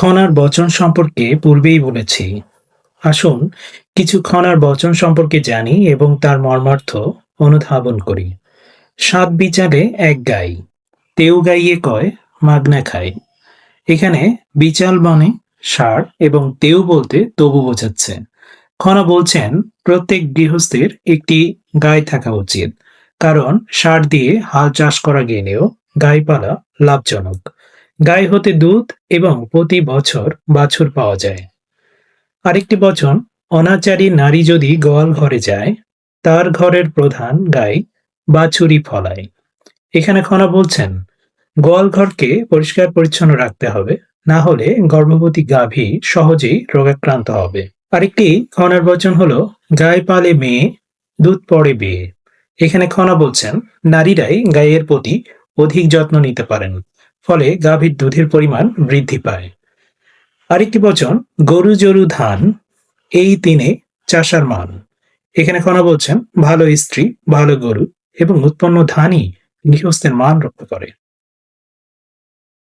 খনার বচন সম্পর্কে পূর্বেই বলেছি। আসুন, কিছু খনার বচন সম্পর্কে জানি এবং তার মর্মার্থ অনুধাবন করি। সাত বিচারে এক গাই তেউ গাইয়ে কয়, মাগনা খায়। এখানে বিচাল মানে সার এবং তেউ বলতে তবু বোঝাচ্ছে। খনা বলছেন, প্রত্যেক গৃহস্থের একটি গাই থাকা উচিত। কারণ সার দিয়ে হাল চাষ করা গেলেও গাই পালা লাভজনক। গাই হতে দুধ এবং প্রতি বছর বাছুর পাওয়া যায়। আরেকটি বচন, অনাচারী নারী যদি গোয়াল ঘরে যায়, তার ঘরের প্রধান গাই বাছুরি ফলায়। এখানে খনা বলছেন, গোয়াল ঘরকে পরিষ্কার পরিচ্ছন্ন রাখতে হবে, না হলে গর্ভবতী গাভী সহজেই রোগাক্রান্ত হবে। আরেকটি খনার বচন হলো, গায়ে পালে মেয়ে দুধ পড়ে বিয়ে। এখানে খনা বলছেন, নারীরাই গায়ের প্রতি অধিক যত্ন নিতে পারেন। ফলে গাভীর দুধের পরিমাণ বৃদ্ধি পায়। আরেকটি বচন, গরু জরু ধান, এই তিনে চাষার মান। এখানে কনা বলছেন, ভালো স্ত্রী, ভালো গরু এবং উৎপন্ন ধানই গৃহস্থের মান রক্ষা করে।